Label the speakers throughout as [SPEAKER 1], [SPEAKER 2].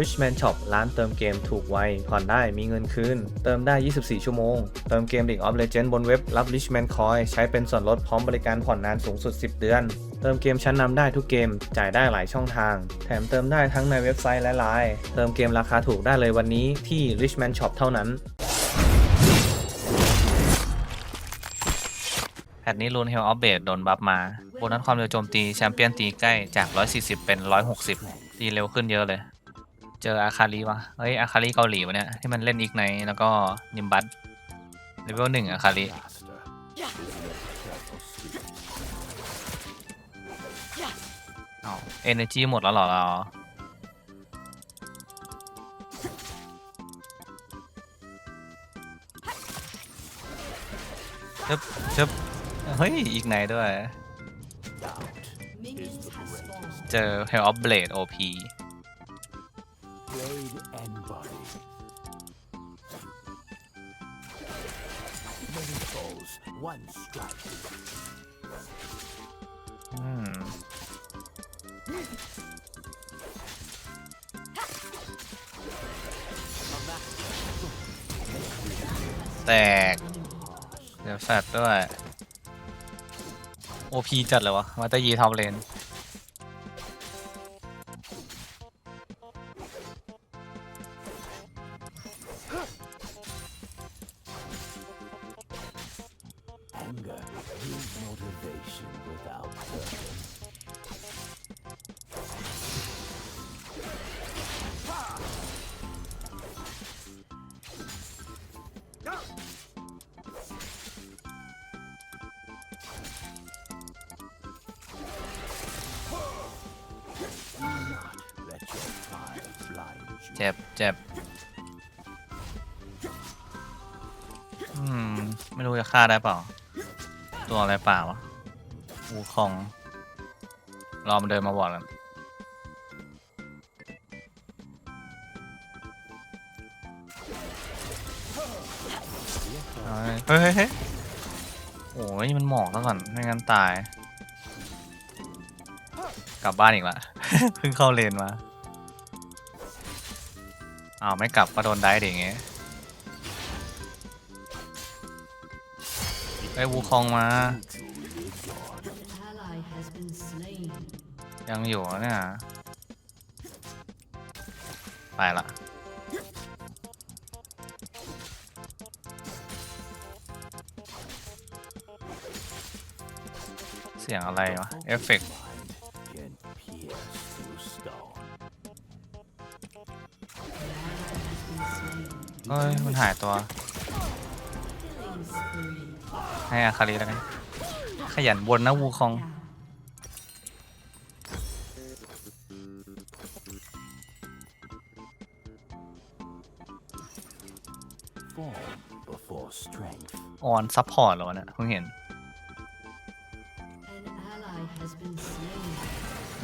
[SPEAKER 1] Richman Shop ร้านเติมเกมถูกไว ผ่อนได้มีเงินคืน เติมได้ 24 ชั่วโมง เติมเกม League of Legends บนเว็บรับ Richman Coin ใช้เป็นส่วนลดพร้อมบริการผ่อนนานสูงสุด 10 เดือน เติมเกมชั้นนำได้ทุกเกม จ่ายได้หลายช่องทาง แถมเติมได้ทั้งในเว็บไซต์และไลน์เติมเกมราคาถูกได้เลยวันนี้ที่ Richman Shop เท่านั้นแพทนี้รูนเฮลออฟเบดโดนบัฟมาโบนัสความเร็วโจมตีแชมเปี้ยนตีใกล้จาก 140 เป็น 160 ตีเร็วขึ้นเยอะเลย เจออาคาริวะเฮ้ยอาคาริเกาหลีวะเนี่ยที่มันเล่นอีกไนแล้วก็นิมบัตเลเวลหนึ่งอาคาริเอาเอเนจีหมดแล้วหรอเราจึบจึบเฮ้ย อีกไหนด้วย เจอ Hell of Blade OP
[SPEAKER 2] Blade and body. Many foes, one strike.
[SPEAKER 1] อืม แตก เดี๋ยวแฟดด้วย OP จัดเลยวะ มาตายีท็อปเลน เจ็บเจ็บอืม ไม่รู้จะฆ่าได้เปล่า ตัวอะไรเปล่าวะอูคอง รอมันเดินมาบอกกันเอาเฮ้ยเฮ้ยเฮ้ยโอ้ยมันหมอกแล้วก่อน ไม่งั้นตาย กลับบ้านอีกละ เพิ่งเข้าเลนมา อ้าวไม่กลับก็โดนได้ดิอย่างเงี้ยไอ้วูคองมา ยังอยู่อะเนี่ยไปละเสียงอะไรวะ เอฟเฟกต์ ฮ้ยมันหายตัว ให้อาคาริแล้วกันขยันวนนะวูคอง ออนซัพพอร์ตเหรอวะเนี่ยเพิ่งเห็น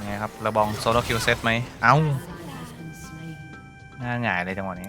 [SPEAKER 1] ไงครับ ระบองโซโลคิวเซตไหม เอ้าหน้าหงายเลยจังหวะนี้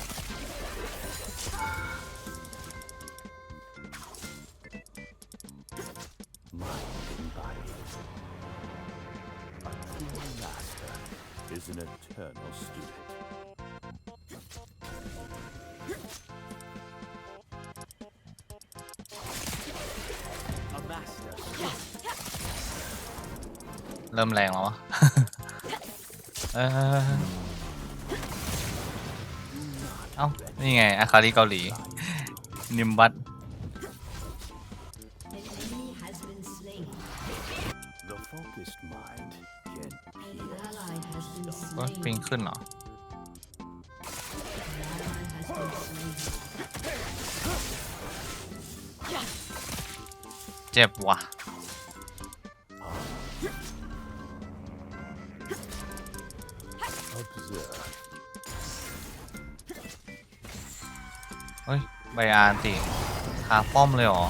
[SPEAKER 2] mind and body. A true master is an eternal student.
[SPEAKER 1] เริ่มแรงแล้ววะ เออเอ้า นี่ไง อาคาริเกาหลี นิมบัต ขึ้นเหรอ เจ็บว่ะ เฮ้ย ใบอานติคาป้อมเลยเหรอ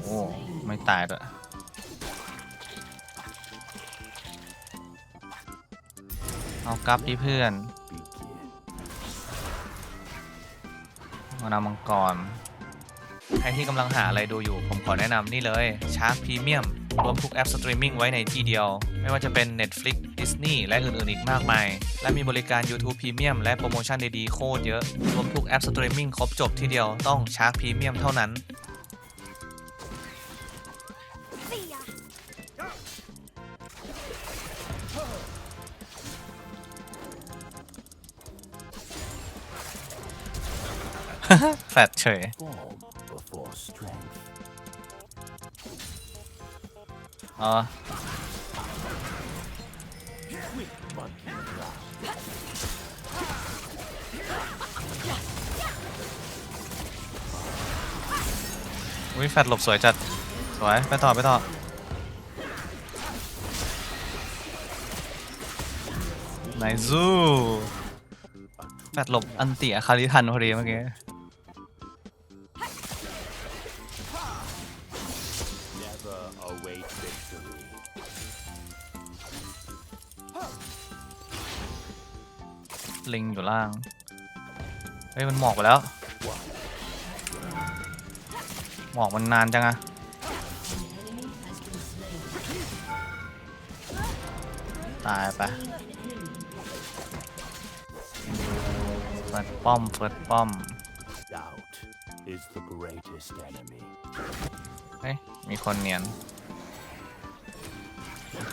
[SPEAKER 1] โอ้ ไม่ตายด้วย เอากลับดิเพื่อนมานำมังกร ใครที่กำลังหาอะไรดูอยู่ ผมขอแนะนำนี่เลย Shark Premium รวมทุกแอปสตรีมมิ่งไว้ในที่เดียว ไม่ว่าจะเป็น Netflix Disney และอื่นๆอีกมากมาย และมีบริการ YouTube Premium และโปรโมชั่นดีๆ โคตรเยอะ รวมทุกแอปสตรีมมิ่งครบจบที่เดียวต้อง Shark Premium เท่านั้น แฟดเฉย อ๋อ อุ้ยแฟดหลบสวยจัด สวย ไปต่อ ไปต่อไนซูแฟดหลบอันติอาคาริทันพอดีเมื่อกี้ ลิงอยู่ล่าง เฮ้ย มันหมอกไปแล้ว หมอกมันนานจังอะตายไปเฟิร์สป้อมเฟิร์สป้อม
[SPEAKER 2] Doubt is the greatest enemy.
[SPEAKER 1] เฮ้ย มีคนเนียน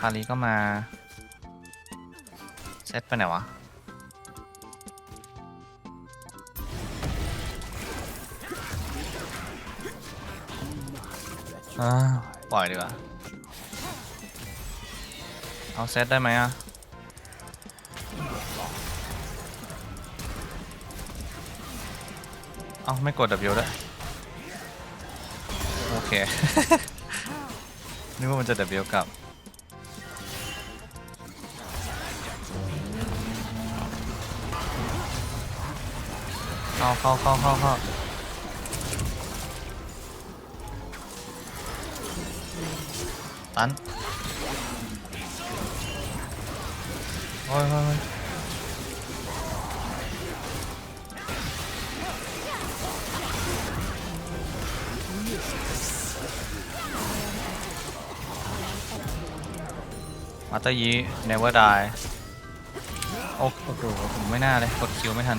[SPEAKER 1] คารีก็มา เซตไปไหนวะ อ่าปล่อยดีกว่า เอาเซตได้ไหมอะ เอาไม่กด W ด้วยโอเค นึกว่ามันจะ W กลับ เข้าเข้าเข้าเข้าเข้า ตันโอ้ยโอ้ยโอ้ยมาตอร์ยี never die โอ้โอ้โหผมไม่น่าเลย กดคิวไม่ทัน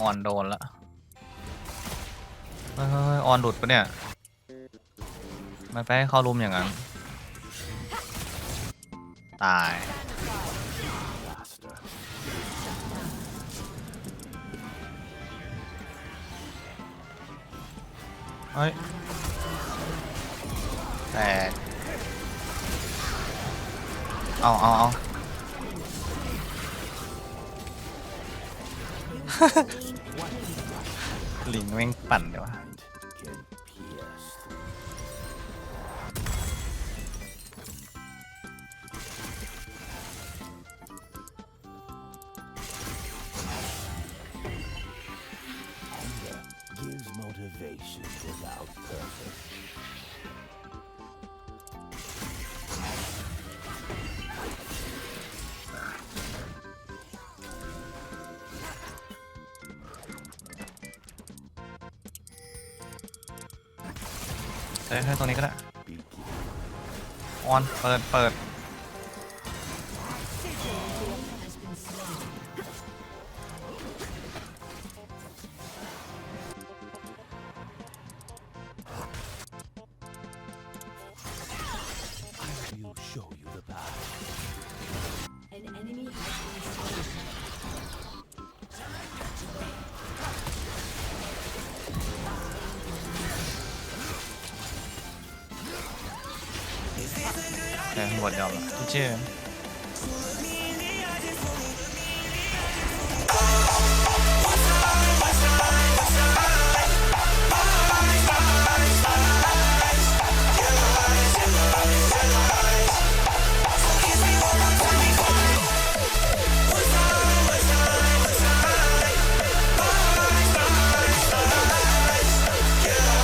[SPEAKER 1] ออนโดนละเฮ้ยเฮ้ยออนหลุดปะเนี่ยไม่ไปให้เข้ารุมอย่างนั้น ตาย เฮ้ยแตกเอาเอาเอา ลิงแม่งปั่นเดี๋ยววะ
[SPEAKER 2] Can pierce. 'Anger gives motivation without purpose.
[SPEAKER 1] เอ้ยให้ตรงนี้ก็ได้
[SPEAKER 2] Begin.
[SPEAKER 1] ออนเปิดเปิด โอเคข้า